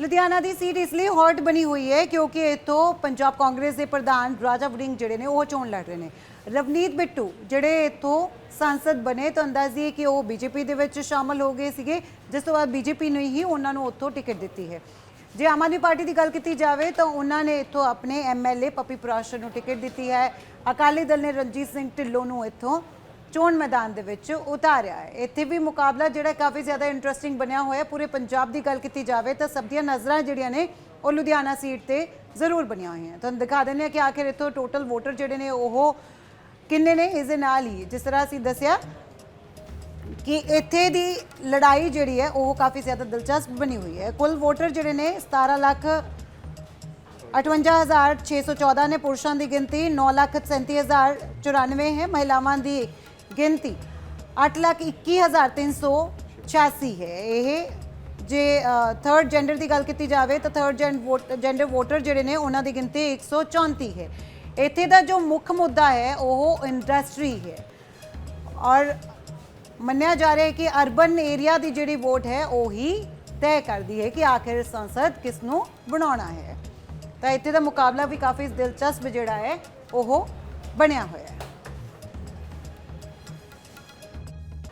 ਲੁਧਿਆਣਾ ਦੀ seat ਇਸ ਲਈ hot ਬਣੀ ਹੋਈ ਹੈ ਕਿਉਂਕਿ ਇੱਥੋਂ ਪੰਜਾਬ ਕਾਂਗਰਸ ਦੇ ਪ੍ਰਧਾਨ ਰਾਜਾ ਵੜਿੰਗ ਜਿਹੜੇ ਨੇ ਉਹ ਚੋਣ ਲੜ ਰਹੇ ਨੇ। ਰਵਨੀਤ ਬਿੱਟੂ ਜਿਹੜੇ ਇੱਥੋਂ ਸੰਸਦ ਬਣੇ ਤਾਂ ਅੰਦਾਜ਼ੀ ਕਿ ਉਹ ਬੀਜੇਪੀ ਦੇ ਵਿੱਚ ਸ਼ਾਮਲ ਹੋ ਗਏ ਸੀਗੇ। ਜਿਸ ਤੋਂ ਬਾਅਦ ਬੀਜੇਪੀ ਨੇ ਹੀ ਉਹਨਾਂ ਨੂੰ ਉੱਥੋਂ ਟਿਕਟ ਦਿੱਤੀ ਹੈ। ਜੇ ਆਮ ਆਦਮੀ ਪਾਰਟੀ ਦੀ ਗੱਲ ਕੀਤੀ ਜਾਵੇ ਤਾਂ ਉਹਨਾਂ ਨੇ ਇੱਥੋਂ ਆਪਣੇ ਐਮਐਲਏ ਪੱਪੀ ਪ੍ਰਾਸ਼ਰ ਨੂੰ ਟਿਕਟ ਦਿੱਤੀ ਹੈ। ਅਕਾਲੀ ਦਲ ਨੇ ਰਣਜੀਤ ਸਿੰਘ ਢਿੱਲੋਂ ਨੂੰ ਇੱਥੋਂ ਚੋਣ ਮੈਦਾਨ ਦੇ ਵਿੱਚ ਉਤਾਰਿਆ ਹੈ। ਇੱਥੇ ਵੀ ਮੁਕਾਬਲਾ ਜਿਹੜਾ ਕਾਫੀ ਜ਼ਿਆਦਾ ਇੰਟਰਸਟਿੰਗ ਬਣਿਆ ਹੋਇਆ ਪੂਰੇ ਪੰਜਾਬ ਦੀ ਗੱਲ ਕੀਤੀ ਜਾਵੇ ਤਾਂ ਸਭ ਦੀਆਂ ਨਜ਼ਰਾਂ ਜਿਹੜੀਆਂ ਨੇ ਉਹ ਲੁਧਿਆਣਾ ਸੀਟ ਤੇ ਜ਼ਰੂਰ ਬਣੀਆਂ ਹੋਈਆਂ ਤੁਹਾਨੂੰ ਦਿਖਾ ਦਿੰਦੇ ਹਾਂ ਕਿ ਆਖਿਰ ਇੱਥੋਂ ਟੋਟਲ ਵੋਟਰ ਜਿਹੜੇ ਨੇ ਉਹ ਕਿੰਨੇ ਨੇ? ਇਸ ਦੇ ਨਾਲ ਹੀ ਜਿਸ ਤਰ੍ਹਾਂ ਅਸੀਂ ਦੱਸਿਆ ਕਿ ਇੱਥੇ ਦੀ ਲੜਾਈ ਜਿਹੜੀ ਹੈ ਉਹ ਕਾਫੀ ਜ਼ਿਆਦਾ ਦਿਲਚਸਪ ਬਣੀ ਹੋਈ ਹੈ। ਕੁੱਲ ਵੋਟਰ ਜਿਹੜੇ ਨੇ 17 ਲੱਖ 58614 ਨੇ। ਪੁਰਸ਼ਾਂ ਦੀ ਗਿਣਤੀ 937094 ਹੈ। ਮਹਿਲਾਵਾਂ ਦੀ ਗਿਣਤੀ 821386 ਹੈ। ਇਹ ਜੇ ਥਰਡ ਜੈਂਡਰ ਦੀ ਗੱਲ ਕੀਤੀ ਜਾਵੇ ਤਾਂ ਥਰਡ ਜੈਂਡਰ ਵੋਟਰ ਜਿਹੜੇ ਨੇ ਉਹਨਾਂ ਦੀ ਗਿਣਤੀ 134 ਹੈ। ਇੱਥੇ ਦਾ ਜੋ ਮੁੱਖ ਮੁੱਦਾ ਹੈ, ਉਹ ਇੰਡਸਟਰੀ ਹੈ। ਔਰ ਮੰਨਿਆ ਜਾ ਰਿਹਾ ਹੈ ਕਿ ਅਰਬਨ ਏਰੀਆ ਦੀ ਜਿਹੜੀ ਵੋਟ ਹੈ, ਉਹੀ ਤੈਅ ਕਰਦੀ ਹੈ ਕਿ ਆਖਿਰ ਸੰਸਦ ਕਿਸ ਨੂੰ ਬਣਾਉਣਾ ਹੈ। ਤਾਂ ਇੱਥੇ ਦਾ ਮੁਕਾਬਲਾ ਵੀ ਕਾਫੀ ਦਿਲਚਸਪ ਜਿਹੜਾ ਹੈ, ਉਹ ਬਣਿਆ ਹੋਇਆ ਹੈ।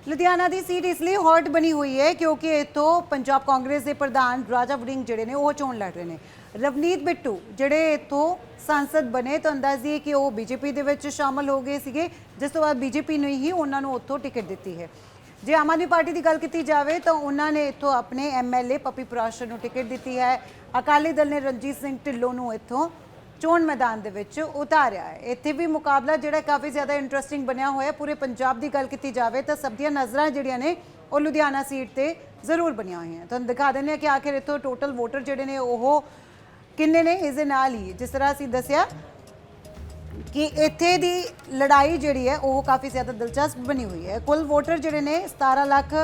ਲੁਧਿਆਣਾ ਦੀ ਸੀਟ ਇਸ ਲਈ ਹੌਟ ਬਣੀ ਹੋਈ ਹੈ ਕਿਉਂਕਿ ਇੱਥੋਂ ਪੰਜਾਬ ਕਾਂਗਰਸ ਦੇ ਪ੍ਰਧਾਨ ਰਾਜਾ ਵੜਿੰਗ ਜਿਹੜੇ ਨੇ ਉਹ ਚੋਣ ਲੜ ਰਹੇ ਨੇ। ਰਵਨੀਤ ਬਿੱਟੂ ਜਿਹੜੇ ਇੱਥੋਂ ਸੰਸਦ ਬਣੇ ਤਾਂ ਅੰਦਾਜ਼ੀ ਹੈ ਕਿ ਉਹ ਬੀਜੇਪੀ ਦੇ ਵਿੱਚ ਸ਼ਾਮਲ ਹੋ ਗਏ ਸੀਗੇ। ਜਿਸ ਤੋਂ ਬਾਅਦ ਬੀਜੇਪੀ ਨੇ ਹੀ ਉਹਨਾਂ ਨੂੰ ਉੱਥੋਂ ਟਿਕਟ ਦਿੱਤੀ ਹੈ। ਜੇ ਆਮ ਆਦਮੀ ਪਾਰਟੀ ਦੀ ਗੱਲ ਕੀਤੀ ਜਾਵੇ ਤਾਂ ਉਹਨਾਂ ਨੇ ਇੱਥੋਂ ਆਪਣੇ ਐਮਐਲਏ ਪੱਪੀ ਪ੍ਰਾਸ਼ਰ ਨੂੰ ਟਿਕਟ ਦਿੱਤੀ ਹੈ। ਅਕਾਲੀ ਦਲ ਨੇ ਰਣਜੀਤ ਸਿੰਘ ਢਿੱਲੋਂ ਨੂੰ ਇੱਥੋਂ ਚੋਣ ਮੈਦਾਨ ਦੇ ਵਿੱਚ ਉਤਾਰਿਆ ਹੈ। ਇੱਥੇ ਵੀ ਮੁਕਾਬਲਾ ਜਿਹੜਾ ਕਾਫੀ ਜ਼ਿਆਦਾ ਇੰਟਰਸਟਿੰਗ ਬਣਿਆ ਹੋਇਆ ਪੂਰੇ ਪੰਜਾਬ ਦੀ ਗੱਲ ਕੀਤੀ ਜਾਵੇ ਤਾਂ ਸਭ ਦੀਆਂ ਨਜ਼ਰਾਂ ਜਿਹੜੀਆਂ ਨੇ ਉਹ ਲੁਧਿਆਣਾ ਸੀਟ ਤੇ ਜ਼ਰੂਰ ਬਣੀਆਂ ਹੋਈਆਂ ਤੁਹਾਨੂੰ ਦਿਖਾ ਦਿੰਦੇ ਹਾਂ ਕਿ ਆਖਿਰ ਇੱਥੋਂ ਟੋਟਲ ਵੋਟਰ ਜਿਹੜੇ ਨੇ ਉਹ ਕਿੰਨੇ ਨੇ? ਇਸ ਦੇ ਨਾਲ ਹੀ ਜਿਸ ਤਰ੍ਹਾਂ ਅਸੀਂ ਦੱਸਿਆ ਕਿ ਇੱਥੇ ਦੀ ਲੜਾਈ ਜਿਹੜੀ ਹੈ ਉਹ ਕਾਫੀ ਜ਼ਿਆਦਾ ਦਿਲਚਸਪ ਬਣੀ ਹੋਈ ਹੈ। ਕੁੱਲ ਵੋਟਰ ਜਿਹੜੇ ਨੇ 17 ਲੱਖ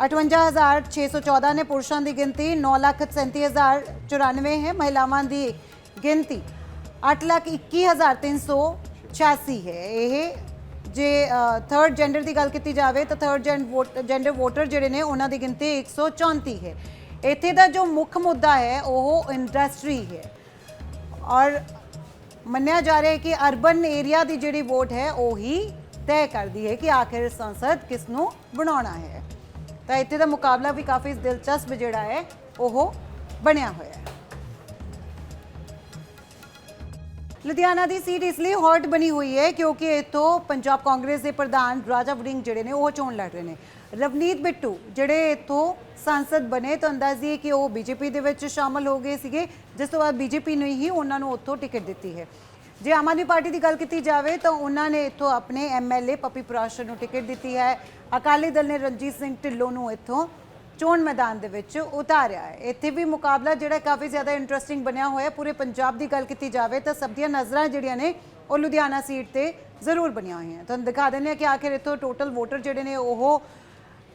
58614 ਨੇ। ਪੁਰਸ਼ਾਂ ਦੀ ਗਿਣਤੀ 937094 ਹੈ। ਮਹਿਲਾਵਾਂ ਦੀ ਗਿਣਤੀ 821386 ਹੈ। ਇਹ ਜੇ ਥਰਡ ਜੈਂਡਰ ਦੀ ਗੱਲ ਕੀਤੀ ਜਾਵੇ ਤਾਂ ਥਰਡ ਜੈਂਡਰ ਵੋਟਰ ਜਿਹੜੇ ਨੇ ਉਹਨਾਂ ਦੀ ਗਿਣਤੀ 134 ਹੈ। ਇੱਥੇ ਦਾ ਜੋ ਮੁੱਖ ਮੁੱਦਾ ਹੈ, ਉਹ ਇੰਡਸਟਰੀ ਹੈ। ਔਰ ਮੰਨਿਆ ਜਾ ਰਿਹਾ ਹੈ ਕਿ ਅਰਬਨ ਏਰੀਆ ਦੀ ਜਿਹੜੀ ਵੋਟ ਹੈ, ਉਹੀ ਤੈਅ ਕਰਦੀ ਹੈ ਕਿ ਆਖਿਰ ਸੰਸਦ ਕਿਸ ਨੂੰ ਬਣਾਉਣਾ ਹੈ। ਤਾਂ ਇੱਥੇ ਦਾ ਮੁਕਾਬਲਾ ਵੀ ਕਾਫੀ ਦਿਲਚਸਪ ਜਿਹੜਾ ਹੈ, ਉਹ ਬਣਿਆ ਹੋਇਆ ਹੈ। ਲੁਧਿਆਣਾ ਦੀ ਸੀਟ ਇਸ ਲਈ ਹੌਟ ਬਣੀ ਹੋਈ ਹੈ ਕਿਉਂਕਿ ਇੱਥੋਂ ਪੰਜਾਬ ਕਾਂਗਰਸ ਦੇ ਪ੍ਰਧਾਨ ਰਾਜਾ ਵੜਿੰਗ ਜਿਹੜੇ ਨੇ ਉਹ ਚੋਣ ਲੜ ਰਹੇ ਨੇ। ਰਵਨੀਤ ਬਿੱਟੂ ਜਿਹੜੇ ਇੱਥੋਂ ਸੰਸਦ ਬਣੇ ਤਾਂ ਅੰਦਾਜ਼ੀ ਹੈ ਕਿ ਉਹ ਬੀਜੇਪੀ ਦੇ ਵਿੱਚ ਸ਼ਾਮਲ ਹੋ ਗਏ ਸੀਗੇ। ਜਿਸ ਤੋਂ ਬਾਅਦ ਬੀਜੇਪੀ ਨੇ ਹੀ ਉਹਨਾਂ ਨੂੰ ਉੱਥੋਂ ਟਿਕਟ ਦਿੱਤੀ ਹੈ। ਜੇ ਆਮ ਆਦਮੀ ਪਾਰਟੀ ਦੀ ਗੱਲ ਕੀਤੀ ਜਾਵੇ ਤਾਂ ਉਹਨਾਂ ਨੇ ਇੱਥੋਂ ਆਪਣੇ ਐਮਐਲਏ ਪੱਪੀ ਪ੍ਰਾਸ਼ਰ ਨੂੰ ਟਿਕਟ ਦਿੱਤੀ ਹੈ। ਅਕਾਲੀ ਦਲ ਨੇ ਰਣਜੀਤ ਸਿੰਘ ਢਿੱਲੋਂ ਨੂੰ ਇੱਥੋਂ ਚੋਣ ਮੈਦਾਨ ਦੇ ਵਿੱਚ ਉਤਾਰਿਆ ਹੈ। ਇੱਥੇ ਵੀ ਮੁਕਾਬਲਾ ਜਿਹੜਾ ਕਾਫੀ ਜ਼ਿਆਦਾ ਇੰਟਰਸਟਿੰਗ ਬਣਿਆ ਹੋਇਆ ਪੂਰੇ ਪੰਜਾਬ ਦੀ ਗੱਲ ਕੀਤੀ ਜਾਵੇ ਤਾਂ ਸਭ ਦੀਆਂ ਨਜ਼ਰਾਂ ਜਿਹੜੀਆਂ ਨੇ ਉਹ ਲੁਧਿਆਣਾ ਸੀਟ ਤੇ ਜ਼ਰੂਰ ਬਣੀਆਂ ਹੋਈਆਂ ਤੁਹਾਨੂੰ ਦਿਖਾ ਦਿੰਦੇ ਹਾਂ ਕਿ ਆਖਿਰ ਇੱਥੋਂ ਟੋਟਲ ਵੋਟਰ ਜਿਹੜੇ ਨੇ ਉਹ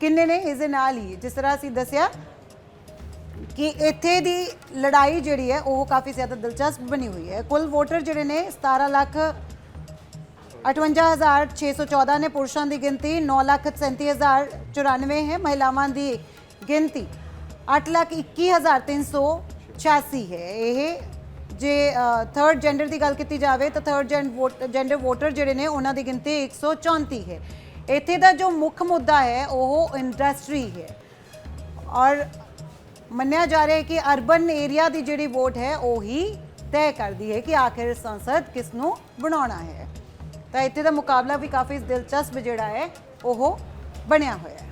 ਕਿੰਨੇ ਨੇ? ਇਸ ਦੇ ਨਾਲ ਹੀ ਜਿਸ ਤਰ੍ਹਾਂ ਅਸੀਂ ਦੱਸਿਆ ਕਿ ਇੱਥੇ ਦੀ ਲੜਾਈ ਜਿਹੜੀ ਹੈ ਉਹ ਕਾਫੀ ਜ਼ਿਆਦਾ ਦਿਲਚਸਪ ਬਣੀ ਹੋਈ ਹੈ। ਕੁੱਲ ਵੋਟਰ ਜਿਹੜੇ ਨੇ 17 ਲੱਖ 58614 ਨੇ। ਪੁਰਸ਼ਾਂ ਦੀ ਗਿਣਤੀ 937094 ਹੈ। ਮਹਿਲਾਵਾਂ ਦੀ ਗਿਣਤੀ 821386 ਹੈ। ਇਹ ਜੇ ਥਰਡ ਜੈਂਡਰ ਦੀ ਗੱਲ ਕੀਤੀ ਜਾਵੇ ਤਾਂ ਥਰਡ ਜੈਂਡਰ ਵੋਟਰ ਜਿਹੜੇ ਨੇ ਉਹਨਾਂ ਦੀ ਗਿਣਤੀ 134 ਹੈ। ਇੱਥੇ ਦਾ ਜੋ ਮੁੱਖ ਮੁੱਦਾ ਹੈ, ਉਹ ਇੰਡਸਟਰੀ ਹੈ। ਔਰ ਮੰਨਿਆ ਜਾ ਰਿਹਾ ਹੈ ਕਿ ਅਰਬਨ ਏਰੀਆ ਦੀ ਜਿਹੜੀ ਵੋਟ ਹੈ, ਉਹੀ ਤੈਅ ਕਰਦੀ ਹੈ ਕਿ ਆਖਿਰ ਸੰਸਦ ਕਿਸ ਨੂੰ ਬਣਾਉਣਾ ਹੈ। ਤਾਂ ਇੱਥੇ ਦਾ ਮੁਕਾਬਲਾ ਵੀ ਕਾਫੀ ਦਿਲਚਸਪ ਜਿਹੜਾ ਹੈ, ਉਹ ਬਣਿਆ ਹੋਇਆ ਹੈ।